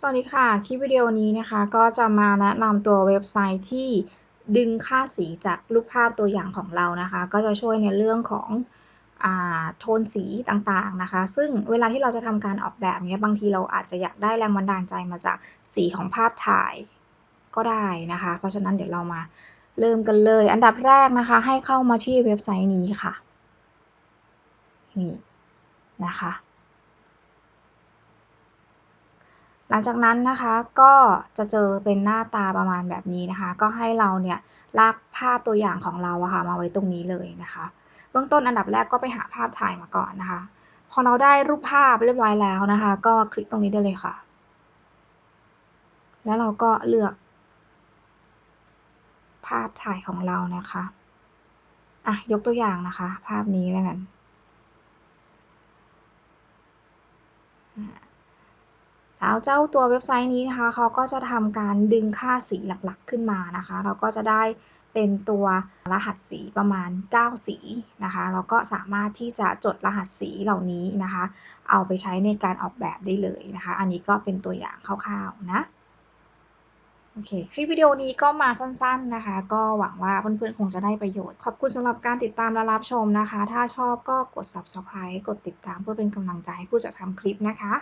สวัสดีค่ะ คลิปวิดีโอนี้นะคะก็จะมาแนะนำตัวเว็บไซต์ที่ดึงค่าสีจากรูปภาพตัวอย่างของเรานะคะ ก็จะช่วยในเรื่องของอาโทนสีต่างๆนะคะ ซึ่งเวลาที่เราจะทำการออกแบบเนี้ยบางทีเราอาจจะอยากได้แรงบันดาลใจมาจากสีของภาพถ่ายก็ได้นะคะ เพราะฉะนั้นเดี๋ยวเรามาเริ่มกันเลย อันดับแรกนะคะ ให้เข้ามาที่เว็บไซต์นี้ค่ะนี่นะคะ หลังจากนั้นนะคะก็จะเจอเป็นหน้าตาประมาณแบบนี้นะคะ ก็ให้เราเนี่ยลากภาพตัวอย่างของเราอะค่ะมาไว้ตรงนี้เลยนะคะ เบื้องต้นอันดับแรกก็ไปหาภาพถ่ายมาก่อนนะคะ พอเราได้รูปภาพเรียบร้อยแล้วนะคะ ก็คลิกตรงนี้ได้เลยค่ะ แล้วเราก็เลือก ภาพถ่ายของเรานะคะอะยกตัวอย่างนะคะ ภาพนี้แล้วกัน แล้วเจ้าตัวเว็บไซต์นี้นะคะเขาก็จะทำการดึงค่าสีหลักๆขึ้นมานะคะ เราก็จะได้เป็นตัวรหัสสีประมาณ 9 สีนะคะเราก็สามารถที่จะจดรหัสสีเหล่านี้นะคะ เอาไปใช้ในการออกแบบได้เลยนะคะ อันนี้ก็เป็นตัวอย่างคร่าวๆนะโอเคคลิปวิดีโอนี้ก็มาสั้นๆนะคะ ก็หวังว่าเพื่อนๆคงจะได้ประโยชน์ ขอบคุณสำหรับการติดตามและรับชมนะคะ ถ้าชอบก็กด subscribe กดติดตามเพื่อเป็นกำลังใจให้ผู้จัดทำคลิปนะคะ